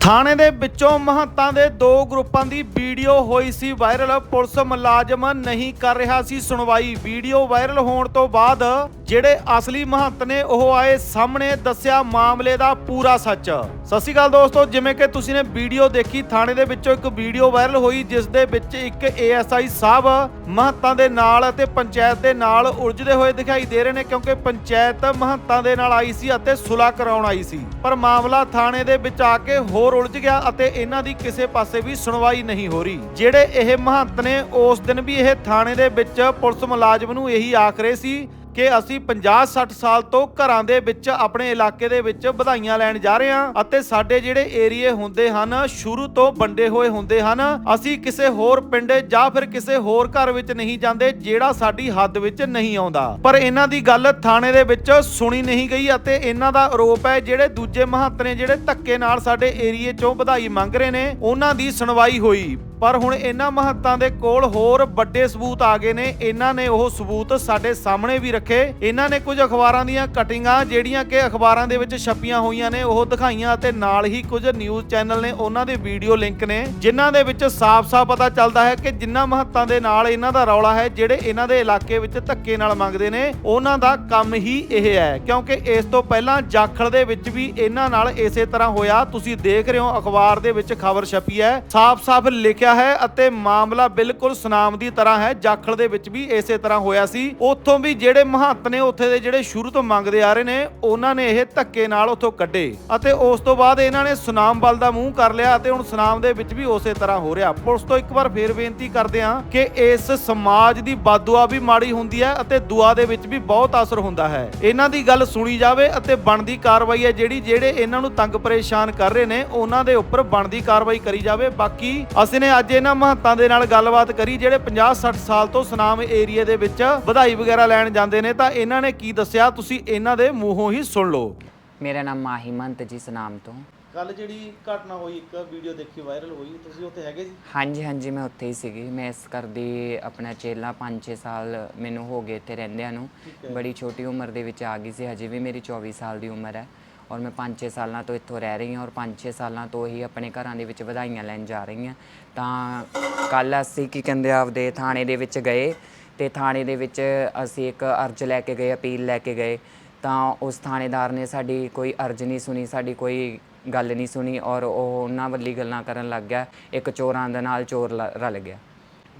ਥਾਣੇ ਦੇ ਵਿੱਚੋਂ ਮਹੰਤਾਂ ਦੇ ਦੋ ਗਰੁੱਪਾਂ ਦੀ ਵੀਡੀਓ ਹੋਈ ਸੀ ਵਾਇਰਲ। ਪੁਲਿਸ ਮੁਲਾਜ਼ਮ ਨਹੀਂ ਕਰ ਰਿਹਾ ਸੀ ਸੁਣਵਾਈ। ਵੀਡੀਓ ਵਾਇਰਲ ਹੋਣ ਤੋਂ ਬਾਅਦ ਜਿਹੜੇ ਅਸਲੀ ਮਹੰਤ ਨੇ ਉਹ ਆਏ ਸਾਹਮਣੇ ਦੱਸਿਆ ਮਾਮਲੇ ਦਾ ਪੂਰਾ ਸੱਚ। ਸਤਿ ਸ਼੍ਰੀ ਅਕਾਲ ਦੋਸਤੋ, ਜਿਵੇਂ ਕਿ ਤੁਸੀਂ ਨੇ ਵੀਡੀਓ ਦੇਖੀ, ਥਾਣੇ ਦੇ ਵਿੱਚੋਂ ਇੱਕ ਵੀਡੀਓ ਵਾਇਰਲ ਹੋਈ, ਜਿਸ ਦੇ ਵਿੱਚ ਇੱਕ ਏਐਸਆਈ ਸਾਹਿਬ ਮਹੰਤਾਂ ਦੇ ਨਾਲ ਅਤੇ ਪੰਚਾਇਤ ਦੇ ਨਾਲ ਉਲਝਦੇ ਹੋਏ ਦਿਖਾਈ ਦੇ ਰਹੇ ਨੇ, ਕਿਉਂਕਿ ਪੰਚਾਇਤ ਮਹੰਤਾਂ ਦੇ ਨਾਲ ਆਈ ਸੀ ਅਤੇ ਸੁਲ੍ਹਾ ਕਰਾਉਣ ਆਈ ਸੀ। ਪਰ ਮਾਮਲਾ ਥਾਣੇ ਦੇ ਵਿੱਚ ਆ ਕੇ ਹੋਰ ਉਲਝ ਗਿਆ ਅਤੇ ਇਹਨਾਂ ਦੀ ਕਿਸੇ ਪਾਸੇ ਵੀ ਸੁਣਵਾਈ ਨਹੀਂ ਹੋ ਰਹੀ। ਜਿਹੜੇ ਇਹ ਮਹੰਤ ਨੇ, ਉਸ ਦਿਨ ਵੀ ਇਹ ਥਾਣੇ ਦੇ ਵਿੱਚ ਪੁਲਿਸ ਮੁਲਾਜ਼ਮ ਨੂੰ ਇਹੀ ਆਖ ਰਹੇ ਸੀ ਕਿ ਅਸੀਂ 50-60 ਸਾਲ ਤੋਂ ਘਰਾਂ ਦੇ ਵਿੱਚ ਆਪਣੇ ਇਲਾਕੇ ਦੇ ਵਿੱਚ ਵਧਾਈਆਂ ਲੈਣ ਜਾ ਰਹੇ ਹਾਂ ਅਤੇ ਸਾਡੇ ਜਿਹੜੇ ਏਰੀਏ ਹੁੰਦੇ ਹਨ, ਸ਼ੁਰੂ ਤੋਂ ਵੰਡੇ ਹੋਏ ਹੁੰਦੇ ਹਨ, ਅਸੀਂ ਕਿਸੇ ਹੋਰ ਪਿੰਡ ਜਾਂ ਫਿਰ ਕਿਸੇ ਹੋਰ ਘਰ ਵਿੱਚ ਨਹੀਂ ਜਾਂਦੇ ਜਿਹੜਾ ਸਾਡੀ ਹੱਦ ਵਿੱਚ ਨਹੀਂ ਆਉਂਦਾ। ਪਰ ਇਹਨਾਂ ਦੀ ਗੱਲ ਥਾਣੇ ਦੇ ਵਿੱਚ ਸੁਣੀ ਨਹੀਂ ਗਈ ਅਤੇ ਇਹਨਾਂ ਦਾ ਆਰੋਪ ਹੈ, ਜਿਹੜੇ ਦੂਜੇ ਮਹੰਤ ਨੇ ਜਿਹੜੇ ਧੱਕੇ ਨਾਲ ਸਾਡੇ ਏਰੀਏ ਚੋਂ ਵਧਾਈ ਮੰਗ ਰਹੇ ਨੇ, ਉਹਨਾਂ ਦੀ ਸੁਣਵਾਈ ਹੋਈ। ਪਰ ਹੁਣ ਇਹਨਾਂ ਮਹੰਤਾਂ ਦੇ ਕੋਲ ਹੋਰ ਵੱਡੇ ਸਬੂਤ ਆ ਗਏ ਨੇ। ਇਹਨਾਂ ਨੇ ਉਹ ਸਬੂਤ ਸਾਡੇ ਸਾਹਮਣੇ ਵੀ ਰੱਖੇ। ਇਹਨਾਂ ਨੇ ਕੁਝ ਅਖਬਾਰਾਂ ਦੀਆਂ ਕਟਿੰਗਾਂ, ਜਿਹੜੀਆਂ ਕਿ ਅਖਬਾਰਾਂ ਦੇ ਵਿੱਚ ਛਪੀਆਂ ਹੋਈਆਂ ਨੇ, ਉਹ ਦਿਖਾਈਆਂ ਅਤੇ ਨਾਲ ਹੀ ਕੁਝ ਨਿਊਜ਼ ਚੈਨਲ ਨੇ, ਉਹਨਾਂ ਦੇ ਵੀਡੀਓ ਲਿੰਕ ਨੇ, ਜਿਨ੍ਹਾਂ ਦੇ ਵਿੱਚ ਸਾਫ਼-ਸਾਫ਼ ਪਤਾ ਚੱਲਦਾ ਹੈ ਕਿ ਜਿਨ੍ਹਾਂ ਮਹੱਤਾਂ ਦੇ ਨਾਲ ਇਹਨਾਂ ਦਾ ਰੌਲਾ ਹੈ, ਜਿਹੜੇ ਇਹਨਾਂ ਦੇ ਇਲਾਕੇ ਵਿੱਚ ਧੱਕੇ ਨਾਲ ਮੰਗਦੇ ਨੇ, ਉਹਨਾਂ ਦਾ ਕੰਮ ਹੀ ਇਹ ਹੈ। ਕਿਉਂਕਿ ਇਸ ਤੋਂ ਪਹਿਲਾਂ ਜਾਖਲ ਦੇ ਵਿੱਚ ਵੀ ਇਹਨਾਂ ਨਾਲ ਇਸੇ ਤਰ੍ਹਾਂ ਹੋਇਆ। ਤੁਸੀਂ ਦੇਖ ਰਹੇ ਹੋ, ਅਖਬਾਰ ਦੇ ਵਿੱਚ ਖਬਰ ਛਪੀ ਹੈ। ਸਾਫ਼-ਸਾਫ਼ ਲਿਖਿਆ ਹੈ ਅਤੇ ਮਾਮਲਾ ਬਿਲਕੁਲ ਸੁਨਾਮ ਦੀ ਤਰ੍ਹਾਂ ਹੈ। ਜਾਖਲ ਦੇ ਵਿੱਚ ਵੀ ਇਸੇ ਤਰ੍ਹਾਂ ਹੋਇਆ ਸੀ। ਉੱਥੋਂ ਵੀ ਜਿਹੜੇ ਮਹੰਤ ਨੇ ਉੱਥੇ ਦੇ ਜਿਹੜੇ ਸ਼ੁਰੂ ਤੋਂ ਮੰਗਦੇ ਆ ਰਹੇ ਨੇ, ਉਹਨਾਂ ਨੇ ਇਹ ਧੱਕੇ ਨਾਲ ਉੱਥੋਂ ਕੱਢੇ ਅਤੇ ਉਸ ਤੋਂ ਬਾਅਦ ਇਹਨਾਂ ਨੇ ਸੁਨਾਮ ਵੱਲ ਦਾ ਮੂੰਹ ਕਰ ਲਿਆ ਅਤੇ ਹੁਣ ਸੁਨਾਮ ਦੇ ਵਿੱਚ ਵੀ ਉਸੇ ਤਰ੍ਹਾਂ ਹੋ ਰਿਹਾ। ਪੁਲਿਸ ਤੋਂ ਇੱਕ ਵਾਰ ਫੇਰ ਬੇਨਤੀ ਕਰਦੇ ਹਾਂ ਕਿ ਇਸ ਸਮਾਜ ਦੀ ਬਾਦੂਆ ਵੀ ਮਾੜੀ ਹੁੰਦੀ ਹੈ ਅਤੇ ਦੁਆ ਦੇ ਵਿੱਚ ਵੀ ਬਹੁਤ ਅਸਰ ਹੁੰਦਾ ਹੈ। ਇਹਨਾਂ ਦੀ ਗੱਲ ਸੁਣੀ ਜਾਵੇ ਅਤੇ ਬਣਦੀ ਕਾਰਵਾਈ ਹੈ ਜਿਹੜੀ, ਜਿਹੜੇ ਇਹਨਾਂ ਨੂੰ ਤੰਗ ਪਰੇਸ਼ਾਨ ਕਰ ਰਹੇ ਨੇ, ਉਹਨਾਂ ਦੇ ਉੱਪਰ ਬਣਦੀ ਕਾਰਵਾਈ ਕਰੀ ਜਾਵੇ। ਬਾਕੀ ਅਸੀਂ ਨੇ ਅੱਜ ਇਹਨਾਂ ਮਹੰਤਾਂ ਦੇ ਨਾਲ ਗੱਲਬਾਤ ਕਰੀ ਜਿਹੜੇ 50-60 ਸਾਲ ਤੋਂ ਸੁਨਾਮ ਏਰੀਏ ਦੇ ਵਿੱਚ ਵਧਾਈ ਵਗੈਰਾ ਲੈਣ ਜਾਂਦੇ ਨੇ ਤਾਂ ਇਹਨਾਂ ਨੇ ਕੀ ਦੱਸਿਆ? ਤੁਸੀਂ ਇਹਨਾਂ ਦੇ ਮੂੰਹੋਂ ਹੀ ਸੁਣ ਲਓ। ਮੇਰਾ ਨਾਮ ਮਾਹੀ ਮੰਤ ਜੀ ਸਨਾਮ ਤੋਂ। ਕੱਲ ਜਿਹੜੀ ਘਟਨਾ ਹੋਈ ਇੱਕ ਵੀਡੀਓ ਦੇਖੀ ਵਾਇਰਲ ਹੋਈ ਤੁਸੀਂ ਉੱਥੇ ਹੈਗੇ ਜੀ ਹਾਂਜੀ ਹਾਂਜੀ ਮੈਂ ਉੱਥੇ ਹੀ ਸੀਗੀ। ਮੈਂ ਇਸ ਕਰਦੀ ਆਪਣਾ ਚੇਲਾ 5-6 ਸਾਲ ਮੈਨੂੰ ਹੋ ਗਏ ਇੱਥੇ ਰਹਿੰਦਿਆਂ ਨੂੰ। ਬੜੀ ਛੋਟੀ ਉਮਰ ਦੇ ਵਿੱਚ ਆ ਗਈ ਸੀ ਹਜੇ ਵੀ ਮੇਰੀ 24 ਸਾਲ ਦੀ ਉਮਰ ਹੈ। ਔਰ ਮੈਂ 5-6 ਸਾਲਾਂ ਤੋਂ ਇੱਥੋਂ ਰਹਿ ਰਹੀ ਹਾਂ ਔਰ 5-6 ਸਾਲਾਂ ਤੋਂ ਹੀ ਆਪਣੇ ਘਰਾਂ ਦੇ ਵਿੱਚ ਵਧਾਈਆਂ ਲੈਣ ਜਾ ਰਹੀ ਹਾਂ। ਤਾਂ ਕੱਲ ਅਸੀਂ ਕੀ ਕਹਿੰਦੇ ਆਪਦੇ ਥਾਣੇ ਦੇ ਵਿੱਚ ਗਏ ਤੇ ਥਾਣੇ ਦੇ ਵਿੱਚ ਅਸੀਂ ਇੱਕ ਅਰਜ਼ ਲੈ ਕੇ ਗਏ, ਅਪੀਲ ਲੈ ਕੇ ਗਏ। ਤਾਂ ਉਸ ਥਾਣੇਦਾਰ ਨੇ ਸਾਡੀ ਕੋਈ ਅਰਜ਼ ਨਹੀਂ ਸੁਣੀ, ਸਾਡੀ ਕੋਈ ਗੱਲ ਨਹੀਂ ਸੁਣੀ ਔਰ ਉਹ ਉਹਨਾਂ ਵੱਲੀ ਗੱਲਾਂ ਕਰਨ ਲੱਗ ਗਿਆ। ਇੱਕ ਚੋਰਾਂ ਦੇ ਨਾਲ ਚੋਰ ਲ- ਰਲ ਗਿਆ।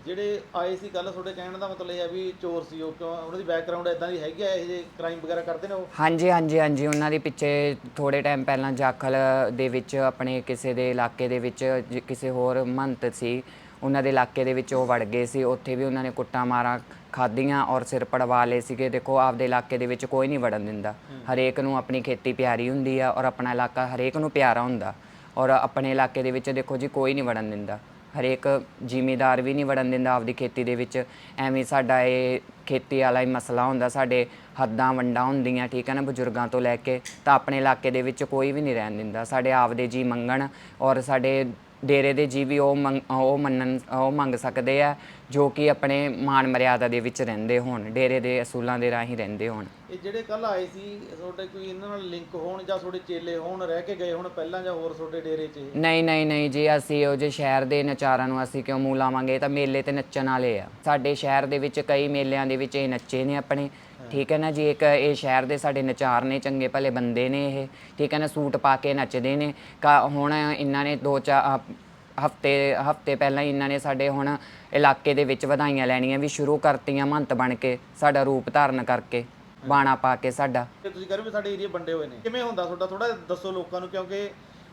ਜਿਹੜੇ ਆਏ ਸੀ ਕੱਲ ਤੁਹਾਡੇ ਕਹਿਣ ਦਾ ਮਤਲਬ ਇਹ ਹੈ ਵੀ ਚੋਰ ਸੀ ਉਹ ਕਿਉਂ ਉਹਨਾਂ ਦੀ ਬੈਕਗ੍ਰਾਉਂਡ ਇਦਾਂ ਦੀ ਹੈਗੀ ਆ ਇਹ ਜੇ ਕ੍ਰਾਈਮ ਵਗੈਰਾ ਕਰਦੇ ਨੇ ਉਹ? ਹਾਂਜੀ ਹਾਂਜੀ ਹਾਂਜੀ ਉਹਨਾਂ ਦੇ ਪਿੱਛੇ ਥੋੜੇ ਟਾਈਮ ਪਹਿਲਾਂ ਜਾਖਲ ਦੇ ਵਿੱਚ ਆਪਣੇ ਕਿਸੇ ਦੇ ਇਲਾਕੇ ਦੇ ਵਿੱਚ ਜ- ਕਿਸੇ ਹੋਰ ਮੰਤ ਸੀ ਉਹਨਾਂ ਦੇ ਇਲਾਕੇ ਦੇ ਵਿੱਚ ਉਹ ਵੜ ਗਏ ਸੀ ਉੱਥੇ ਵੀ ਉਹਨਾਂ ਨੇ ਕੁੱਟਾਂ ਮਾਰਾਂ ਖਾਧੀਆਂ ਔਰ ਸਿਰ ਪੜਵਾ ਲਏ ਸੀਗੇ ਦੇਖੋ ਆਪਦੇ ਇਲਾਕੇ ਦੇ ਵਿੱਚ ਕੋਈ ਨਹੀਂ ਵੜਨ ਦਿੰਦਾ। ਹਰੇਕ ਨੂੰ ਆਪਣੀ ਖੇਤੀ ਪਿਆਰੀ ਹੁੰਦੀ ਆ ਔਰ ਆਪਣਾ ਇਲਾਕਾ ਹਰੇਕ ਨੂੰ ਪਿਆਰਾ ਹੁੰਦਾ ਔਰ ਆਪਣੇ ਇਲਾਕੇ ਦੇ ਵਿੱਚ ਦੇਖੋ ਜੀ ਕੋਈ ਨਹੀਂ ਵੜਨ ਦਿੰਦਾ। ਹਰੇਕ ਜ਼ਿਮੀਦਾਰ ਵੀ ਨਹੀਂ ਵੜਨ ਦਿੰਦਾ ਆਪਦੀ ਖੇਤੀ ਦੇ ਵਿੱਚ। ਐਵੇਂ ਸਾਡਾ ਇਹ ਖੇਤੀ ਵਾਲਾ ਹੀ ਮਸਲਾ ਹੁੰਦਾ, ਸਾਡੇ ਹੱਦਾਂ ਵੰਡਾਂ ਹੁੰਦੀਆਂ, ਠੀਕ ਹੈ ਨਾ, ਬਜ਼ੁਰਗਾਂ ਤੋਂ ਲੈ ਕੇ ਤਾਂ ਆਪਣੇ ਇਲਾਕੇ ਦੇ ਵਿੱਚ ਕੋਈ ਵੀ ਨਹੀਂ ਰਹਿਣ ਦਿੰਦਾ। ਸਾਡੇ ਆਪਦੇ ਜੀ ਮੰਗਣ ਔਰ ਸਾਡੇ ਡੇਰੇ ਦੇ ਜੀ ਵੀ ਉਹ ਮੰਗ, ਉਹ ਮੰਨਣ, ਉਹ ਮੰਗ ਸਕਦੇ ਆ ਜੋ ਕਿ ਆਪਣੇ ਮਾਨ ਮਰਿਆਦਾ ਦੇ ਵਿੱਚ ਰਹਿੰਦੇ ਹੋਣ, ਡੇਰੇ ਦੇ ਅਸੂਲਾਂ ਦੇ ਰਾਹੀਂ ਰਹਿੰਦੇ ਹੋਣ। ਇਹ ਜਿਹੜੇ ਕੱਲ ਆਏ ਸੀ ਤੁਹਾਡੇ ਕੋਈ ਇਹਨਾਂ ਨਾਲ ਲਿੰਕ ਹੋਣ ਜਾਂ ਤੁਹਾਡੇ ਚੇਲੇ ਹੋਣ ਰਹਿ ਕੇ ਗਏ ਹੋਣ ਪਹਿਲਾਂ ਜਾਂ ਹੋਰ ਤੁਹਾਡੇ ਡੇਰੇ 'ਚ ਇਹ? ਨਹੀਂ ਨਹੀਂ ਨਹੀਂ ਜੀ ਅਸੀਂ ਉਹ ਜੇ ਸ਼ਹਿਰ ਦੇ ਨਚਾਰਾਂ ਨੂੰ ਅਸੀਂ ਕਿਉਂ ਮੂੰਹ ਲਾਵਾਂਗੇ? ਇਹ ਤਾਂ ਮੇਲੇ ਤੇ ਨੱਚਣ ਵਾਲੇ ਆ। ਸਾਡੇ ਸ਼ਹਿਰ ਦੇ ਵਿੱਚ ਕਈ ਮੇਲਿਆਂ ਦੇ ਵਿੱਚ ਇਹ ਨੱਚੇ ਨੇ ਆਪਣੇ। ਠੀਕ ਹੈ ਨਾ ਜੀ ਇੱਕ ਇਹ ਸ਼ਹਿਰ ਦੇ ਸਾਡੇ ਨਚਾਰ ਨੇ ਚੰਗੇ ਭਲੇ ਬੰਦੇ ਨੇ ਇਹ। ਠੀਕ ਹੈ ਨਾ ਸੂਟ ਪਾ ਕੇ ਨੱਚਦੇ ਨੇ। ਕਾ- ਹੁਣ ਇਹਨਾਂ ਨੇ ਦੋ ਚਾਰ ਹਫ਼ਤੇ ਹਫ਼ਤੇ ਪਹਿਲਾਂ ਹੀ ਇਹਨਾਂ ਨੇ ਸਾਡੇ ਹੁਣ ਇਲਾਕੇ ਦੇ ਵਿੱਚ ਵਧਾਈਆਂ ਲੈਣੀਆਂ ਵੀ ਸ਼ੁਰੂ ਕਰਤੀਆਂ ਮੰਤ ਬਣ ਕੇ ਸਾਡਾ ਰੂਪ ਧਾਰਨ ਕਰਕੇ। ਬਾਣਾ ਪਾ ਕੇ ਸਾਡਾ। ਤੇ ਤੁਸੀਂ ਕਹਿੰਦੇ ਵੀ ਸਾਡੇ ਏਰੀਆ ਵੰਡੇ ਹੋਏ ਨੇ। ਕਿਵੇਂ ਹੁੰਦਾ ਤੁਹਾਡਾ? ਥੋੜਾ ਦੱਸੋ ਲੋਕਾਂ ਨੂੰ ਕਿਉਂਕਿ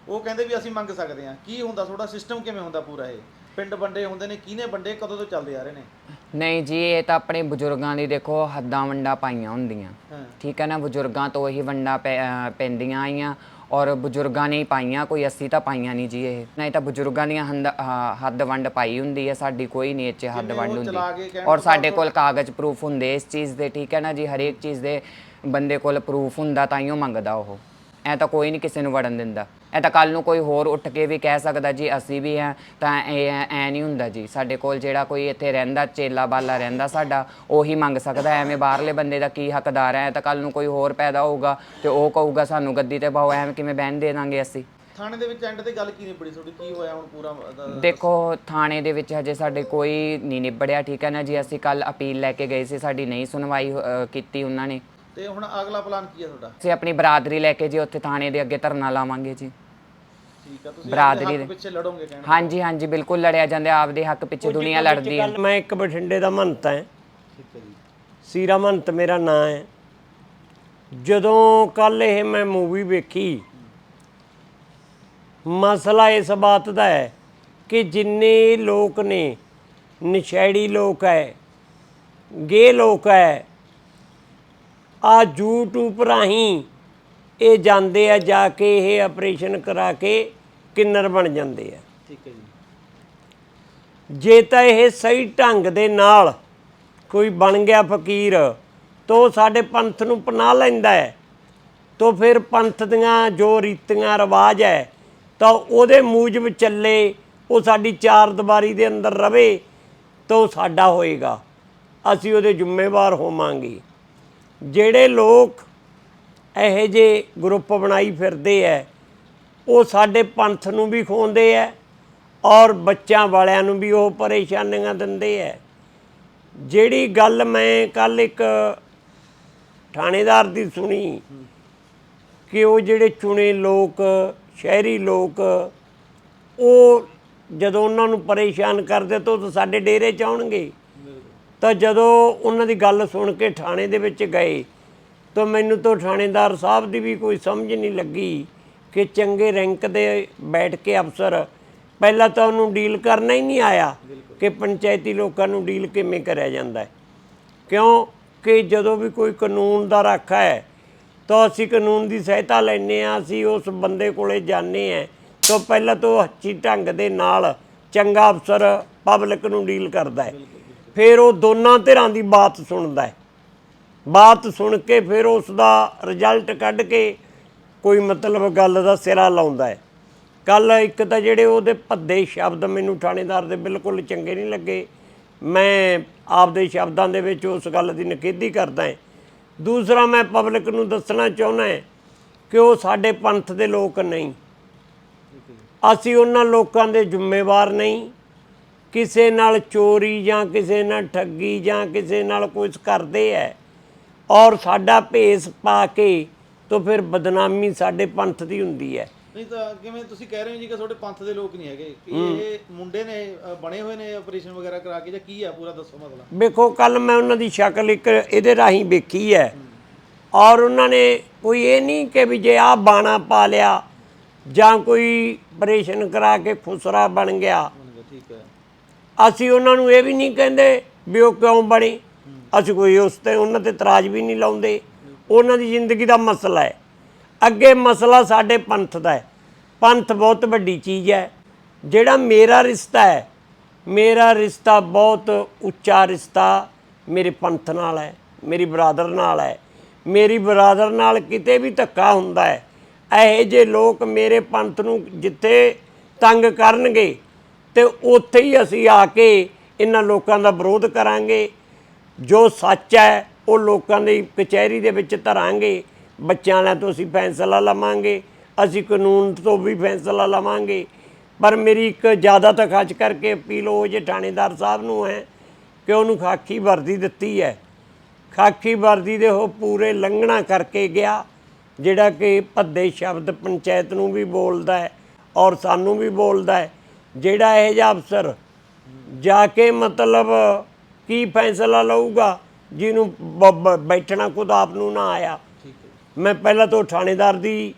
ਉਹ ਕਹਿੰਦੇ ਵੀ ਅਸੀਂ ਮੰਗ ਸਕਦੇ ਹਾਂ। ਕੀ ਹੁੰਦਾ? ਤੁਹਾਡਾ ਸਿਸਟਮ ਕਿਵੇਂ ਹੁੰਦਾ ਪੂਰਾ ਇਹ? ਪਿੰਡ ਵੰਡੇ ਹੁੰਦੇ ਨੇ ਕਿਹਨੇ ਵੰਡੇ ਕਦੋਂ ਤੋਂ ਚੱਲਦੇ ਆ ਰਹੇ ਨੇ? ਨਹੀਂ ਜੀ ਇਹ ਤਾਂ ਆਪਣੇ ਬਜ਼ੁਰਗਾਂ ਦੀ ਦੇਖੋ ਹੱਦਾਂ ਵੰਡਾਂ ਪਾਈਆਂ ਹੁੰਦੀਆਂ। ਹਾਂ। ਠੀਕ ਹੈ ਨਾ? ਬਜ਼ੁਰਗਾਂ ਤੋਂ ਹੀ ਵੰਡਾਂ ਪੈਂਦੀਆਂ ਆਈਆਂ। ਔਰ ਬਜ਼ੁਰਗਾਂ ਨੇ ਹੀ ਪਾਈਆਂ ਕੋਈ ਅਸੀਂ ਤਾਂ ਪਾਈਆਂ ਨਹੀਂ ਜੀ ਇਹ। ਨਹੀਂ ਤਾਂ ਬਜ਼ੁਰਗਾਂ ਦੀਆਂ ਹੰਦ- ਹੱਦ ਵੰਡ ਪਾਈ ਹੁੰਦੀ ਹੈ ਸਾਡੀ ਕੋਈ ਨਹੀਂ ਇਹ 'ਚ ਹੱਦ ਵੰਡ ਹੁੰਦੀ। ਔਰ ਸਾਡੇ ਕੋਲ ਕਾਗਜ਼ ਪ੍ਰੂਫ ਹੁੰਦੇ ਇਸ ਚੀਜ਼ ਦੇ ਠੀਕ ਹੈ ਨਾ ਜੀ ਹਰੇਕ ਚੀਜ਼ ਦੇ ਬੰਦੇ ਕੋਲ ਪ੍ਰੂਫ ਹੁੰਦਾ ਤਾਂ ਹੀ ਉਹ ਮੰਗਦਾ ਉਹ। ਐ ਤਾਂ ਕੋਈ ਨਹੀਂ ਕਿਸੇ ਨੂੰ ਵੜਨ ਦਿੰਦਾ। ਐ ਤਾਂ ਕੱਲ ਨੂੰ ਕੋਈ ਹੋਰ ਉੱਠ ਕੇ ਵੀ ਕਹਿ ਸਕਦਾ ਜੀ ਅਸੀਂ ਵੀ ਆ ਤਾਂ ਇਹ ਐ ਨਹੀਂ ਹੁੰਦਾ ਜੀ। ਸਾਡੇ ਕੋਲ ਜਿਹੜਾ ਕੋਈ ਇੱਥੇ ਰਹਿੰਦਾ ਚੇਲਾ ਬਾਲਾ ਰਹਿੰਦਾ ਸਾਡਾ ਉਹੀ ਮੰਗ ਸਕਦਾ। ਐਵੇਂ ਬਾਹਰਲੇ ਬੰਦੇ ਦਾ ਕੀ ਹੱਕਦਾਰ ਹੈ ਤਾਂ ਕੱਲ ਨੂੰ ਕੋਈ ਹੋਰ ਪੈਦਾ ਹੋਊਗਾ ਤੇ ਉਹ ਕਹੂਗਾ ਸਾਨੂੰ ਗੱਦੀ ਤੇ ਬਾਹੋ ਐਵੇਂ ਕਿਵੇਂ ਬਹਿਣ ਦੇ ਦਾਂਗੇ ਅਸੀਂ? ਥਾਣੇ ਦੇ ਵਿੱਚ ਐਂਡ ਤੇ ਗੱਲ ਕੀ ਨਹੀਂ ਬੜੀ ਤੁਹਾਡੀ ਕੀ ਹੋਇਆ ਹੁਣ ਪੂਰਾ ਦੇਖੋ ਥਾਣੇ ਦੇ ਵਿੱਚ ਹਜੇ ਸਾਡੇ ਕੋਈ ਨਹੀਂ ਨਿਬੜਿਆ ਠੀਕ ਹੈ ਨਾ ਜੀ? ਅਸੀਂ ਕੱਲ ਅਪੀਲ ਲੈ ਕੇ ਗਏ ਸੀ ਸਾਡੀ ਨਹੀਂ ਸੁਣਵਾਈ ਕੀਤੀ ਉਹਨਾਂ ਨੇ। ਤੇ ਹੁਣ ਅਗਲਾ ਪਲਾਨ ਕੀ ਹੈ ਤੁਹਾਡਾ? ਅਸੀਂ ਆਪਣੀ ਬਰਾਦਰੀ ਲੈ ਕੇ ਜੀ ਉੱਥੇ ਥਾਣੇ ਦੇ ਅੱਗੇ ਧਰਨਾ ਲਾਵਾਂਗੇ ਜੀ। ਠੀਕ ਆ ਤੁਸੀਂ ਬਰਾਦਰੀ ਦੇ- ਪਿੱਛੇ ਲੜੋਗੇ ਕਹਿਣ ਹਾਂਜੀ ਹਾਂਜੀ ਬਿਲਕੁਲ ਲੜਿਆ ਜਾਂਦਾ ਆਪਦੇ ਹੱਕ ਪਿੱਛੇ ਦੁਨੀਆ ਲੜਦੀ ਹੈ। ਗੱਲ ਮੈਂ ਇੱਕ ਬਠਿੰਡੇ ਦਾ ਮੰਤ ਹੈ। ਠੀਕ ਹੈ ਜੀ। ਸੀਰਾ ਮੰਤ ਮੇਰਾ ਨਾਂ ਹੈ। ਜਦੋਂ ਕੱਲ ਇਹ ਮੈਂ ਮੂਵੀ ਵੇਖੀ ਮਸਲਾ ਇਸ ਬਾਤ ਦਾ ਹੈ ਕਿ ਜਿੰਨੇ ਲੋਕ ਨੇ ਨਸ਼ੈੜੀ ਲੋਕ ਹੈ ਗੇ ਲੋਕ ਹੈ ਆ YouTube ਰਾਹੀਂ ਇਹ ਜਾਂਦੇ ਆ ਜਾ ਕੇ ਇਹ ਆਪਰੇਸ਼ਨ ਕਰਾ ਕੇ ਕਿੰਨਰ ਬਣ ਜਾਂਦੇ ਆ। ਠੀਕ ਹੈ ਜੀ। ਜੇ ਤਾਂ ਇਹ ਸਹੀ ਢੰਗ ਦੇ ਨਾਲ ਕੋਈ ਬਣ ਗਿਆ ਫਕੀਰ ਤਾਂ ਸਾਡੇ ਪੰਥ ਨੂੰ ਪਨਾ ਲੈਂਦਾ ਹੈ। ਤਾਂ ਫਿਰ ਪੰਥ ਦੀਆਂ ਜੋ ਰੀਤੀਆਂ ਰਿਵਾਜ ਹੈ ਤਾਂ ਉਹਦੇ ਮੂਜਬ ਚੱਲੇ ਉਹ ਸਾਡੀ ਚਾਰ ਦੀਵਾਰੀ ਦੇ ਅੰਦਰ ਰਵੇ ਤਾਂ ਸਾਡਾ ਹੋਏਗਾ। ਅਸੀਂ ਉਹਦੇ ਜ਼ਿੰਮੇਵਾਰ ਹੋਵਾਂਗੇ। ਜਿਹੜੇ ਲੋਕ ਇਹੋ ਜਿਹੇ ਗਰੁੱਪ ਬਣਾਈ ਫਿਰਦੇ ਐ, ਉਹ ਸਾਡੇ ਪੰਥ ਨੂੰ ਵੀ ਖੋਂਦੇ ਐ ਔਰ ਬੱਚਿਆਂ ਵਾਲਿਆਂ ਨੂੰ ਵੀ ਉਹ ਪਰੇਸ਼ਾਨੀਆਂ ਦਿੰਦੇ ਐ। ਜਿਹੜੀ ਗੱਲ ਮੈਂ ਕੱਲ ਇੱਕ ਥਾਣੇਦਾਰ ਦੀ ਸੁਣੀ ਕਿ ਉਹ ਜਿਹੜੇ ਚੁਣੇ ਲੋਕ, ਸ਼ਹਿਰੀ ਲੋਕ, ਉਹ ਜਦੋਂ ਉਹਨਾਂ ਨੂੰ ਪਰੇਸ਼ਾਨ ਕਰਦੇ ਤਾਂ ਉਹ ਤਾਂ ਸਾਡੇ ਡੇਰੇ ਚ ਆਉਣਗੇ। ਤਾਂ ਜਦੋਂ ਉਹਨਾਂ ਦੀ ਗੱਲ ਸੁਣ ਕੇ ਥਾਣੇ ਦੇ ਵਿੱਚ ਗਏ, ਤਾਂ ਮੈਨੂੰ ਤਾਂ ਥਾਣੇਦਾਰ ਸਾਹਿਬ ਦੀ ਵੀ ਕੋਈ ਸਮਝ ਨਹੀਂ ਲੱਗੀ ਕਿ ਚੰਗੇ ਰੈਂਕ ਦੇ ਬੈਠ ਕੇ ਅਫਸਰ ਪਹਿਲਾਂ ਤਾਂ ਉਹਨੂੰ ਡੀਲ ਕਰਨਾ ਹੀ ਨਹੀਂ ਆਇਆ ਕਿ ਪੰਚਾਇਤੀ ਲੋਕਾਂ ਨੂੰ ਡੀਲ ਕਿਵੇਂ ਕਰਿਆ ਜਾਂਦਾ ਹੈ। ਕਿਉਂ ਕਿ ਜਦੋਂ ਵੀ ਕੋਈ ਕਾਨੂੰਨ ਦਾ ਰਾਖਾ ਹੈ, ਤਾਂ ਅਸੀਂ ਕਾਨੂੰਨ ਦੀ ਸਹਾਇਤਾ ਲੈਂਦੇ ਆ ਅਸੀਂ ਉਸ ਬੰਦੇ ਕੋਲੇ ਜਾਂਦੇ ਆ ਤਾਂ ਪਹਿਲਾਂ ਤੋਂ ਅੱਛੀ ਢੰਗ ਦੇ ਨਾਲ ਚੰਗਾ ਅਫਸਰ ਪਬਲਿਕ ਨੂੰ ਡੀਲ ਕਰਦਾ ਹੈ। ਫਿਰ ਉਹ ਦੋਨਾਂ ਧਿਰਾਂ ਦੀ ਬਾਤ ਸੁਣਦਾ ਹੈ। ਬਾਤ ਸੁਣ ਕੇ ਫਿਰ ਉਸ ਦਾ ਰਿਜ਼ਲਟ ਕੱਢ ਕੇ ਕੋਈ ਮਤਲਬ ਗੱਲ ਦਾ ਸਿਰਾ ਲਾਉਂਦਾ ਹੈ। ਕੱਲ ਇੱਕ ਤਾਂ ਜਿਹੜੇ ਉਹਦੇ ਭੱਦੇ ਸ਼ਬਦ ਮੈਨੂੰ ਥਾਣੇਦਾਰ ਦੇ ਬਿਲਕੁਲ ਚੰਗੇ ਨਹੀਂ ਲੱਗੇ। ਮੈਂ ਆਪਦੇ ਸ਼ਬਦਾਂ ਦੇ ਵਿੱਚ ਉਸ ਗੱਲ ਦੀ ਨਿਖੇਧੀ ਕਰਦਾ ਹਾਂ। ਦੂਸਰਾ ਮੈਂ ਪਬਲਿਕ ਨੂੰ ਦੱਸਣਾ ਚਾਹੁੰਦਾ ਹਾਂ ਕਿ ਉਹ ਸਾਡੇ ਪੰਥ ਦੇ ਲੋਕ ਨਹੀਂ। ਅਸੀਂ ਉਹਨਾਂ ਲੋਕਾਂ ਦੇ ਜ਼ਿੰਮੇਵਾਰ ਨਹੀਂ। ਕਿਸੇ ਨਾਲ ਚੋਰੀ ਜਾਂ ਕਿਸੇ ਨਾਲ ਠੱਗੀ ਜਾਂ ਕਿਸੇ ਨਾਲ ਕੁਝ ਕਰਦੇ ਐ ਔਰ ਸਾਡਾ ਭੇਸ ਪਾ ਕੇ ਤਾਂ ਫਿਰ ਬਦਨਾਮੀ ਸਾਡੇ ਪੰਥ ਦੀ ਹੁੰਦੀ ਹੈ ਨਹੀਂ ਤਾਂ ਕਿਵੇਂ ਤੁਸੀਂ ਕਹਿ ਰਹੇ ਹੋ ਜੀ ਕਿ ਤੁਹਾਡੇ ਪੰਥ ਦੇ ਲੋਕ ਨਹੀਂ ਹੈਗੇ? ਕਿ ਇਹ ਮੁੰਡੇ ਨੇ ਅ, ਬਣੇ ਹੋਏ ਨੇ ਆਪਰੇਸ਼ਨ ਵਗੈਰਾ ਕਰਾ ਕੇ ਜਾਂ ਕੀ ਆ ਪੂਰਾ ਦੱਸੋ ਮਸਲਾ? ਵੇਖੋ ਕੱਲ ਮੈਂ ਉਹਨਾਂ ਦੀ ਸ਼ਕਲ ਇੱਕ ਇਹਦੇ ਰਾਹੀਂ ਵੇਖੀ ਹੈ ਔਰ ਉਹਨਾਂ ਨੇ ਕੋਈ ਇਹ ਨਹੀਂ ਕਿ ਵੀ ਜੇ ਆ ਬਾਣਾ ਪਾ ਲਿਆ ਜਾਂ ਕੋਈ ਆਪਰੇਸ਼ਨ ਕਰਾ ਕੇ ਖੁਸਰਾ ਬਣ ਗਿਆ ਠੀਕ ਹੈ ਅਸੀਂ ਉਹਨਾਂ ਨੂੰ ਇਹ ਵੀ ਨਹੀਂ ਕਹਿੰਦੇ ਵੀ ਉਹ ਕਿਉਂ ਬਣੀ। ਅਸੀਂ ਕੋਈ ਉਸ ਤੇ ਉਹਨਾਂ ਤੇ ਇਤਰਾਜ਼ ਵੀ ਨਹੀਂ ਲਾਉਂਦੇ। ਉਹਨਾਂ ਦੀ ਜ਼ਿੰਦਗੀ ਦਾ ਮਸਲਾ ਹੈ। ਅੱਗੇ ਮਸਲਾ ਸਾਡੇ ਪੰਥ ਦਾ ਹੈ। ਪੰਥ ਬਹੁਤ ਵੱਡੀ ਚੀਜ਼ ਹੈ। ਜਿਹੜਾ ਮੇਰਾ ਰਿਸ਼ਤਾ ਹੈ, ਮੇਰਾ ਰਿਸ਼ਤਾ ਬਹੁਤ ਉੱਚਾ ਰਿਸ਼ਤਾ ਮੇਰੇ ਪੰਥ ਨਾਲ ਹੈ, ਮੇਰੀ ਬਰਾਦਰ ਨਾਲ ਹੈ। ਮੇਰੀ ਬਰਾਦਰ ਨਾਲ ਕਿਤੇ ਵੀ ਧੱਕਾ ਹੁੰਦਾ ਹੈ। ਇਹੋ ਜਿਹੇ ਲੋਕ ਮੇਰੇ ਪੰਥ ਨੂੰ ਜਿੱਥੇ ਤੰਗ ਕਰਨਗੇ ਤੇ ਉੱਥੇ ਹੀ ਅਸੀਂ ਆ ਕੇ ਇਹਨਾਂ ਲੋਕਾਂ ਦਾ ਵਿਰੋਧ ਕਰਾਂਗੇ। ਜੋ ਸੱਚ ਹੈ, ਉਹ ਲੋਕਾਂ ਦੀ ਕਚਹਿਰੀ ਦੇ ਵਿੱਚ ਧਰਾਂਗੇ। ਬੱਚਿਆਂ ਵਾਲਿਆਂ ਤੋਂ ਅਸੀਂ ਫੈਸਲਾ ਲਵਾਂਗੇ। ਅਸੀਂ ਕਾਨੂੰਨ ਤੋਂ ਵੀ ਫੈਸਲਾ ਲਵਾਂਗੇ। ਪਰ ਮੇਰੀ ਇੱਕ ਜ਼ਿਆਦਾ ਤਾਂ ਖਾਸ ਕਰਕੇ ਅਪੀਲ ਉਹ ਜੇ ਥਾਣੇਦਾਰ ਸਾਹਿਬ ਨੂੰ ਹੈ ਕਿ ਉਹਨੂੰ ਖਾਕੀ ਵਰਦੀ ਦਿੱਤੀ ਹੈ। ਖਾਕੀ ਵਰਦੀ ਦੇ ਉਹ ਪੂਰੇ ਲੰਘਣਾ ਕਰਕੇ ਗਿਆ, ਜਿਹੜਾ ਕਿ ਭੱਦੇ ਸ਼ਬਦ ਪੰਚਾਇਤ ਨੂੰ ਵੀ ਬੋਲਦਾ ਹੈ ਔਰ ਸਾਨੂੰ ਵੀ ਬੋਲਦਾ ਹੈ। ਜਿਹੜਾ ਇਹ ਜਿਹਾ ਅਫਸਰ ਜਾ ਕੇ ਮਤਲਬ ਕੀ ਫੈਸਲਾ ਲਊਗਾ ਜਿਹਨੂੰ ਬ- ਬ- ਬੈਠਣਾ ਖੁਦ ਆਪ ਨੂੰ ਨਾ ਆਇਆ। ਮੈਂ ਪਹਿਲਾਂ ਤੋਂ ਥਾਣੇਦਾਰ ਦੀ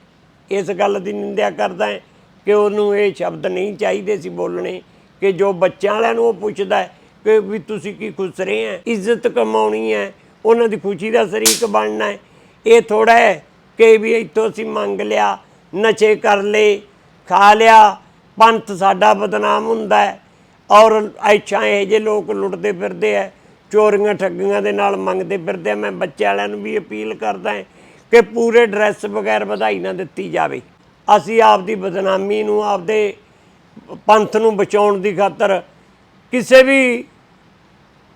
ਇਸ ਗੱਲ ਦੀ ਨਿੰਦਿਆ ਕਰਦਾ ਹਾਂ ਕਿ ਉਹਨੂੰ ਇਹ ਸ਼ਬਦ ਨਹੀਂ ਚਾਹੀਦੇ ਸੀ ਬੋਲਣੇ ਕਿ ਜੋ ਬੱਚਿਆਂ ਵਾਲਿਆਂ ਨੂੰ ਉਹ ਪੁੱਛਦਾ ਹੈ ਕਿ ਵੀ ਤੁਸੀਂ ਕੀ ਖੁਸ਼ ਰਹੇ ਹੈ ਇੱਜ਼ਤ ਕਮਾਉਣੀ ਹੈ ਉਹਨਾਂ ਦੀ ਖੁਸ਼ੀ ਦਾ ਸ਼ਰੀਕ ਬਣਨਾ ਹੈ। ਇਹ ਥੋੜਾ ਹੈ ਕਿ ਵੀ ਇੱਥੋਂ ਅਸੀਂ ਮੰਗ ਲਿਆ ਨਸ਼ੇ ਕਰ ਲਏ ਖਾ ਲਿਆ ਪੰਥ ਸਾਡਾ ਬਦਨਾਮ ਹੁੰਦਾ ਹੈ। ਔਰ ਐਛਾਂ ਇਹ ਜੇ ਲੋਕ ਲੁੱਟਦੇ ਫਿਰਦੇ ਐ ਚੋਰੀਆਂ ਠੱਗੀਆਂ ਦੇ ਨਾਲ ਮੰਗਦੇ ਫਿਰਦੇ ਆ। ਮੈਂ ਬੱਚੇ ਵਾਲਿਆਂ ਨੂੰ ਵੀ ਅਪੀਲ ਕਰਦਾ ਹਾਂ ਕਿ ਪੂਰੇ ਡਰੈਸ ਬਗੈਰ ਵਧਾਈ ਨਾ ਦਿੱਤੀ ਜਾਵੇ। ਅਸੀਂ ਆਪਦੀ ਬਦਨਾਮੀ ਨੂੰ, ਆਪਦੇ ਪੰਥ ਨੂੰ ਬਚਾਉਣ ਦੀ ਖਾਤਰ ਕਿਸੇ ਵੀ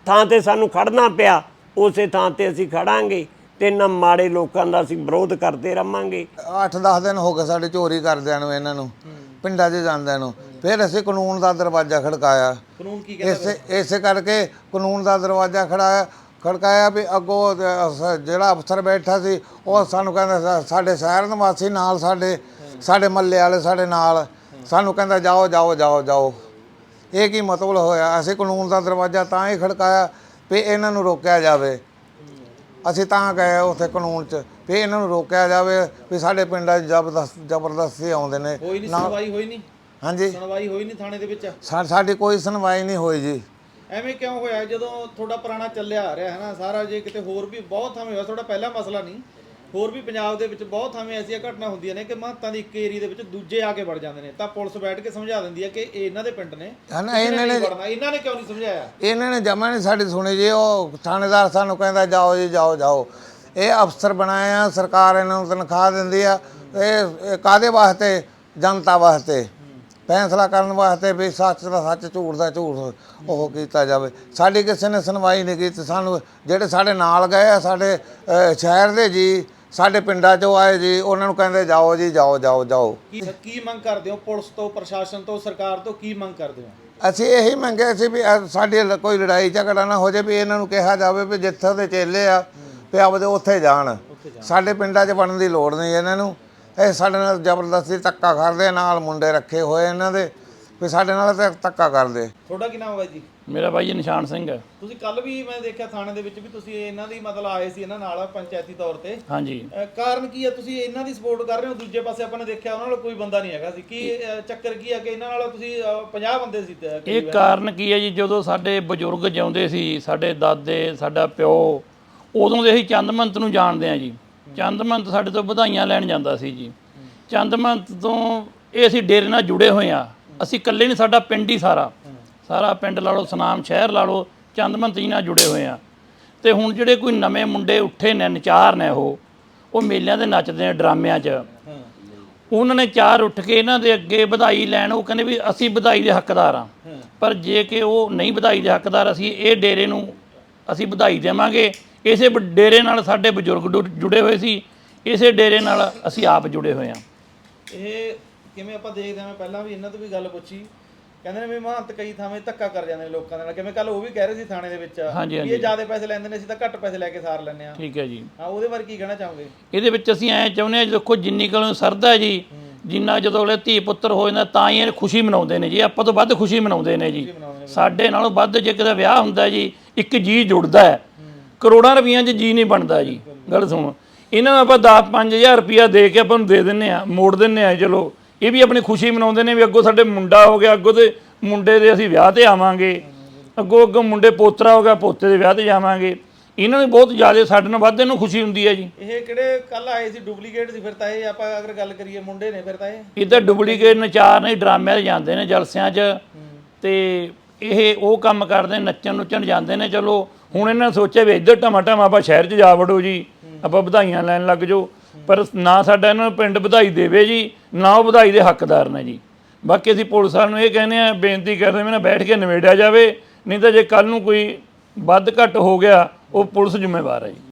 ਥਾਂ ਤੇ ਸਾਨੂੰ ਖੜਨਾ ਪਿਆ, ਉਸੇ ਥਾਂ ਤੇ ਅਸੀਂ ਖੜਾਂਗੇ ਤੇ ਇਹਨਾਂ ਮਾੜੇ ਲੋਕਾਂ ਦਾ ਅਸੀਂ ਵਿਰੋਧ ਕਰਦੇ ਰਵਾਂਗੇ 8-10 ਦਿਨ ਹੋ ਗਏ ਸਾਡੇ ਚੋਰੀ ਕਰਦਿਆਂ ਨੂੰ, ਇਹਨਾਂ ਨੂੰ। ਪਿੰਡਾਂ 'ਚ ਜਾਂਦਿਆਂ ਨੂੰ ਫਿਰ ਅਸੀਂ ਕਾਨੂੰਨ ਦਾ ਦਰਵਾਜ਼ਾ ਖੜਕਾਇਆ। ਕਾਨੂੰਨ ਕੀ ਇਸੇ ਇਸੇ ਕਰਕੇ ਕਾਨੂੰਨ ਦਾ ਦਰਵਾਜ਼ਾ ਖੜਾਇਆ ਖੜਕਾਇਆ ਵੀ ਅੱਗੋਂ ਅਹ, ਜਿਹੜਾ ਅਫਸਰ ਬੈਠਾ ਸੀ ਉਹ ਸਾਨੂੰ ਕਹਿੰਦਾ ਸਾ- ਸਾਡੇ ਸ਼ਹਿਰ ਨਿਵਾਸੀ ਨਾਲ ਸਾਡੇ ਸਾਡੇ ਮੱਲੇ ਵਾਲੇ ਸਾਡੇ ਨਾਲ। ਸਾਨੂੰ ਕਹਿੰਦਾ ਜਾਓ ਜਾਓ ਜਾਓ ਜਾਓ। ਇਹ ਕੀ ਮਤਲਬ ਹੋਇਆ? ਅਸੀਂ ਕਾਨੂੰਨ ਦਾ ਦਰਵਾਜ਼ਾ ਤਾਂ ਹੀ ਖੜਕਾਇਆ ਵੀ ਇਹਨਾਂ ਨੂੰ ਰੋਕਿਆ ਜਾਵੇ। ਅਸੀਂ ਤਾਂ ਗਏ ਉੱਥੇ ਕਾਨੂੰਨ 'ਚ ਵੀ ਇਹਨਾਂ ਨੂੰ ਰੋਕਿਆ ਜਾਵੇ ਵੀ ਸਾਡੇ ਪਿੰਡਾਂ 'ਚ ਜ਼ਬਰਦਸਤ ਜ਼ਬਰਦਸਤੀ ਆਉਂਦੇ ਨੇ। ਹੋਈ ਨਹੀਂ ਨਾ- ਸੁਣਵਾਈ ਹੋਈ ਨਹੀਂ ਹਾਂਜੀ। ਸੁਣਵਾਈ ਹੋਈ ਨਹੀਂ ਥਾਣੇ ਦੇ ਵਿੱਚ? ਸਾ- ਸਾਡੀ ਕੋਈ ਸੁਣਵਾਈ ਨਹੀਂ ਹੋਈ ਜੀ। ਐਵੇਂ ਕਿਉਂ ਹੋਇਆ? ਜਦੋਂ ਤੁਹਾਡਾ ਪੁਰਾਣਾ ਚੱਲਿਆ ਆ ਰਿਹਾ ਹੈ ਨਾ ਸਾਰਾ ਜੇ ਕਿਤੇ ਹੋਰ ਵੀ ਬਹੁਤ ਥਾਵੇਂ ਹੋਇਆ ਤੁਹਾਡਾ ਪਹਿਲਾ ਮਸਲਾ ਨਹੀਂ। ਹੋਰ ਵੀ ਪੰਜਾਬ ਦੇ ਵਿੱਚ ਬਹੁਤ ਥਾਵੇਂ ਐਸੀਆਂ ਘਟਨਾ ਹੁੰਦੀਆਂ ਨੇ ਕਿ ਮਹੰਤਾਂ ਦੀ ਇੱਕ ਏਰੀਆ ਦੇ ਵਿੱਚ ਦੂਜੇ ਆ ਕੇ ਵੜ ਜਾਂਦੇ ਨੇ। ਤਾਂ ਪੁਲਿਸ ਬੈਠ ਕੇ ਸਮਝਾ ਦਿੰਦੀ ਹੈ ਕਿ ਇਹ ਇਹਨਾਂ ਦੇ ਪਿੰਡ ਨੇ। ਹਨਾ ਇਹਨਾਂ ਨੇ ਵੜਨਾ। ਇਹਨਾਂ ਨੇ ਕਿਉਂ ਨਹੀਂ ਸਮਝਾਇਆ? ਇਹਨਾਂ ਨੇ ਜਮਾ ਨਹੀਂ ਸਾਡੀ ਸੁਣੀ ਜੀ ਉਹ ਥਾਣੇਦਾਰ ਸਾਨੂੰ ਕਹਿੰਦਾ ਜਾਓ ਜੀ ਜਾਓ ਜਾਓ। ਇਹ ਅਫਸਰ ਬਣਾਏ ਆ ਸਰਕਾਰ ਇਹਨਾਂ ਨੂੰ ਤਨਖਾਹ ਦਿੰਦੀ ਆ। ਇਹ ਕਾਦੇ ਵਾਸਤੇ? ਜਨਤਾ ਵਾਸਤੇ। ਫੈਸਲਾ ਕਰਨ ਵਾਸਤੇ ਵੀ ਸੱਚ ਦਾ ਸੱਚ ਝੂਠ ਦਾ ਝੂਠ ਉਹ ਕੀਤਾ ਜਾਵੇ। ਸਾਡੀ ਕਿਸੇ ਨੇ ਸੁਣਵਾਈ ਨਹੀਂ ਕੀਤੀ। ਸਾਨੂੰ ਜਿਹੜੇ ਸਾਡੇ ਨਾਲ ਗਏ ਆ ਸਾਡੇ ਸ਼ਹਿਰ ਦੇ ਜੀ ਸਾਡੇ ਪਿੰਡਾਂ 'ਚੋਂ ਆਏ ਜੀ ਉਹਨਾਂ ਨੂੰ ਕਹਿੰਦੇ ਜਾਓ ਜੀ ਜਾਓ ਜਾਓ ਜਾਓ। ਕੀ ਕੀ ਮੰਗ ਕਰਦੇ ਹੋ? ਪੁਲਿਸ ਤੋਂ ਪ੍ਰਸ਼ਾਸਨ ਤੋਂ ਸਰਕਾਰ ਤੋਂ ਕੀ ਮੰਗ ਕਰਦੇ ਹੋ? ਅਸੀਂ ਇਹੀ ਮੰਗਿਆ ਸੀ ਵੀ ਅਹ ਸਾਡੀ ਲ- ਕੋਈ ਲੜਾਈ ਝਗੜਾ ਨਾ ਹੋ ਜਾਵੇ ਵੀ ਇਹਨਾਂ ਨੂੰ ਕਿਹਾ ਜਾਵੇ ਵੀ ਜਿੱਥੇ ਦੇ ਚੇਲੇ ਆ ਵੀ ਆਪਦੇ ਉੱਥੇ ਜਾਣ। ਸਾਡੇ ਪਿੰਡਾਂ 'ਚ ਬਣਨ ਦੀ ਲੋੜ ਨਹੀਂ ਇਹਨਾਂ ਨੂੰ। ਇਹ ਸਾਡੇ ਨਾਲ ਜ਼ਬਰਦਸਤੀ ਧੱਕਾ ਕਰਦੇ ਆ, ਨਾਲ ਮੁੰਡੇ ਰੱਖੇ ਹੋਏ ਇਹਨਾਂ ਦੇ। ਵੀ ਸਾਡੇ ਨਾਲ ਤਾਂ ਧੱਕਾ ਕਰਦੇ। ਤੁਹਾਡਾ ਕੀ ਨਾਮ ਹੈ ਜੀ? ਮੇਰਾ ਬਾਈ ਜੀ ਨਿਸ਼ਾਨ ਸਿੰਘ ਹੈ। ਤੁਸੀਂ ਕੱਲ ਵੀ ਮੈਂ ਦੇਖਿਆ ਥਾਣੇ ਦੇ ਵਿੱਚ ਵੀ ਤੁਸੀਂ ਇਹਨਾਂ ਦੀ ਮਤਲਬ ਆਏ ਸੀ ਇਹਨਾਂ ਨਾਲ ਪੰਚਾਇਤੀ ਤੌਰ ਤੇ। ਹਾਂਜੀ। ਕਾਰਨ ਕੀ ਹੈ? ਤੁਸੀਂ ਇਹਨਾਂ ਦੀ ਸਪੋਰਟ ਕਰ ਰਹੇ ਹੋ? ਦੂਜੇ ਪਾਸੇ ਆਪਾਂ ਨੇ ਦੇਖਿਆ ਉਹਨਾਂ ਨਾਲ ਕੋਈ ਬੰਦਾ ਨਹੀਂ ਹੈਗਾ ਸੀ। ਕੀ ਚੱਕਰ ਕੀ ਹੈ ਕਿ ਇਹਨਾਂ ਨਾਲ ਤੁਸੀਂ ਅਹ 50 ਬੰਦੇ ਸੀ ਤੇ ਇਹ ਕਾਰਨ ਕੀ ਹੈ ਜੀ? ਜਦੋਂ ਸਾਡੇ ਬਜ਼ੁਰਗ ਜਿਉਂਦੇ ਸੀ ਸਾਡੇ ਦਾਦੇ ਸਾਡਾ ਪਿਓ ਉਦੋਂ ਦੇ ਅਸੀਂ ਚੰਦਮੰਤ ਨੂੰ ਜਾਣਦੇ ਆ ਜੀ। ਚੰਦਮੰਤ ਸਾਡੇ ਤੋਂ ਵਧਾਈਆਂ ਲੈਣ ਜਾਂਦਾ ਸੀ ਜੀ। ਚੰਦਮੰਤ ਤੋਂ ਇਹ ਅਸੀਂ ਡੇਰੇ ਨਾਲ ਜੁੜੇ ਹੋਏ ਆ ਅਸੀਂ ਇਕੱਲੇ ਨਹੀਂ, ਸਾਡਾ ਪਿੰਡ ਹੀ ਸਾਰਾ। ਸਾਰਾ ਪਿੰਡ ਲਾ ਲਓ, ਸਨਾਮ ਸ਼ਹਿਰ ਲਾ ਲਓ ਚੰਦਮੰਤ ਜੀ ਨਾਲ ਜੁੜੇ ਹੋਏ ਆ। ਤੇ ਹੁਣ ਜਿਹੜੇ ਕੋਈ ਨਵੇਂ ਮੁੰਡੇ ਉੱਠੇ ਨੇ, ਨਚਾਰ ਨੇ ਉਹ ਉਹ ਮੇਲਿਆਂ ਦੇ ਨੱਚਦੇ ਨੇ ਡਰਾਮਿਆਂ 'ਚ। ਉਹਨਾਂ ਨੇ ਚਾਰ ਉੱਠ ਕੇ ਇਹਨਾਂ ਦੇ ਅੱਗੇ ਵਧਾਈ ਲੈਣ, ਉਹ ਕਹਿੰਦੇ ਵੀ ਅਸੀਂ ਵਧਾਈ ਦੇ ਹੱਕਦਾਰ ਆ ਪਰ ਜੇ ਕਿ ਉਹ ਨਹੀਂ ਵਧਾਈ ਦੇ ਹੱਕਦਾਰ, ਅਸੀਂ ਇਹ ਡੇਰੇ ਨੂੰ, ਅਸੀਂ ਵਧਾਈ ਦੇਵਾਂਗੇ। ਇਸੇ ਡੇਰੇ ਨਾਲ ਸਾਡੇ ਬਜ਼ੁਰਗ ਜੁੜੇ ਹੋਏ ਸੀ। ਇਸੇ ਡੇਰੇ ਨਾਲ ਅਸੀਂ ਆਪ ਜੁੜੇ ਹੋਏ ਆ ਇਹ ਕਿਵੇਂ ਆਪਾਂ ਦੇਖਦੇ ਹਾਂ ਮੈਂ ਪਹਿਲਾਂ ਵੀ ਇਹਨਾਂ ਤੋਂ ਵੀ ਗੱਲ ਪੁੱਛੀ। ਕਹਿੰਦੇ ਨੇ ਵੀ ਮਹੰਤ ਕਈ ਥਾਵੇਂ ਧੱਕਾ ਕਰ ਜਾਂਦੇ ਨੇ ਲੋਕਾਂ ਦੇ ਨਾਲ। ਕਿਵੇਂ ਕੱਲ ਉਹ ਵੀ ਕਹਿ ਰਹੇ ਸੀ ਥਾਣੇ ਦੇ ਵਿੱਚ ਹਾਂਜੀ, ਵੀ ਹਾਂਜੀ। ਇਹ ਜ਼ਿਆਦਾ ਪੈਸੇ ਲੈਂਦੇ ਨੇ ਅਸੀਂ ਤਾਂ ਘੱਟ ਪੈਸੇ ਲੈ ਕੇ ਸਾਰ ਲੈਂਦੇ ਆ ਠੀਕ ਹੈ ਜੀ। ਹਾਂ ਉਹਦੇ ਬਾਰੇ ਕੀ ਕਹਿਣਾ ਚਾਹੋਗੇ? ਇਹਦੇ ਵਿੱਚ ਅਸੀਂ ਐ ਚਾਹੁੰਦੇ ਆ ਦੇਖੋ ਜਿੰਨੀ ਕੋਲੋਂ ਸਰਦਾ ਜੀ ਜਿੰਨਾ ਜਦੋਂ ਅਗਲੇ ਧੀ ਪੁੱਤਰ ਹੋ ਜਾਂਦਾ ਤਾਂ ਹੀ ਇਹ ਖੁਸ਼ੀ ਮਨਾਉਂਦੇ ਨੇ ਜੀ। ਆਪਾਂ ਤੋਂ ਵੱਧ ਖੁਸ਼ੀ ਮਨਾਉਂਦੇ ਨੇ ਜੀ। ਸਾਡੇ ਨਾਲੋਂ ਵੱਧ ਜੇ ਕਿਤੇ ਵਿਆਹ ਹੁੰਦਾ ਜੀ ਇੱਕ ਜੀ ਜੁੜਦਾ ਹੈ। ਕਰੋੜਾਂ ਰੁਪਈਆਂ 'ਚ ਜੀ ਨਹੀਂ ਬਣਦਾ ਜੀ। ਗੱਲ ਸੁਣੋ। ਇਹਨਾਂ ਨੂੰ ਆਪਾਂ 10 5000 ਰੁਪਈਆ ਦੇ ਕੇ ਆਪਾਂ ਨੂੰ ਦੇ ਦਿੰਨੇ ਆ ਮੋੜ ਦਿੰਨੇ ਆ ਚਲੋ। ਇਹ ਵੀ ਆਪਣੀ ਖੁਸ਼ੀ ਮਨਾਉਂਦੇ ਨੇ ਵੀ ਅੱਗੋਂ ਸਾਡੇ ਮੁੰਡਾ ਹੋ ਗਿਆ ਅੱਗੋਂ ਤੇ ਮੁੰਡੇ ਦੇ ਅਸੀਂ ਵਿਆਹ ਤੇ ਆਵਾਂਗੇ। ਅੱਗੋਂ ਅੱਗੋਂ ਮੁੰਡੇ ਪੋਤਰਾ ਹੋ ਗਿਆ ਪੋਤੇ ਦੇ ਵਿਆਹ ਤੇ ਜਾਵਾਂਗੇ। ਇਹਨਾਂ ਨੂੰ ਬਹੁਤ ਜ਼ਿਆਦਾ ਸਾਡੇ ਨਾਲ ਵੱਧ ਇਹਨੂੰ ਖੁਸ਼ੀ ਹੁੰਦੀ ਹੈ ਜੀ। ਇਹ ਕਿਹੜੇ ਕੱਲ ਆਏ ਸੀ ਡੁਪਲੀਕੇਟ ਸੀ ਫਿਰ ਤਾਂ ਇਹ ਆਪਾਂ ਅਗਰ ਗੱਲ ਕਰੀਏ ਮੁੰਡੇ ਨੇ ਫਿਰ ਤਾਂ ਇਹ ਇਹ ਤਾਂ ਡੁਪਲੀਕੇਟ ਨਚਾਰ ਨੇ ਡਰਾਮਿਆਂ 'ਤੇ ਜਾਂਦੇ ਨੇ ਜਲਸਿਆਂ 'ਚ। ਤੇ ਇਹ ਉਹ ਕੰਮ ਕਰਦੇ ਨੇ, ਨੱਚਣ ਨੁੱਚਣ ਜਾਂਦੇ ਨੇ ਚਲੋ ਹੁਣ ਇਹਨਾਂ ਨੇ ਸੋਚਿਆ ਵੀ ਇੱਧਰ ਟਮਾ ਟਮਾ ਆਪਾਂ ਸ਼ਹਿਰ 'ਚ ਜਾ ਵੜੋ ਜੀ ਆਪਾਂ ਵਧਾਈਆਂ ਲੈਣ ਲੱਗ ਜਾਓ। ਪਰ ਨਾ ਸਾਡਾ ਇਹਨਾਂ ਨੂੰ ਪਿੰਡ ਵਧਾਈ ਦੇਵੇ ਜੀ ਨਾ ਉਹ ਵਧਾਈ ਦੇ ਹੱਕਦਾਰ ਨੇ ਜੀ। ਬਾਕੀ ਅਸੀਂ ਪੁਲਿਸ ਵਾਲਿਆਂ ਨੂੰ ਇਹ ਕਹਿੰਦੇ ਆ ਬੇਨਤੀ ਕਰਦੇ ਵੀ ਨਾ ਬੈਠ ਕੇ ਨਿਬੇੜਿਆ ਜਾਵੇ, ਨਹੀਂ ਤਾਂ ਜੇ ਕੱਲ ਨੂੰ ਕੋਈ ਵੱਧ ਘੱਟ ਹੋ ਗਿਆ, ਉਹ ਪੁਲਿਸ ਜ਼ਿੰਮੇਵਾਰ ਹੈ ਜੀ।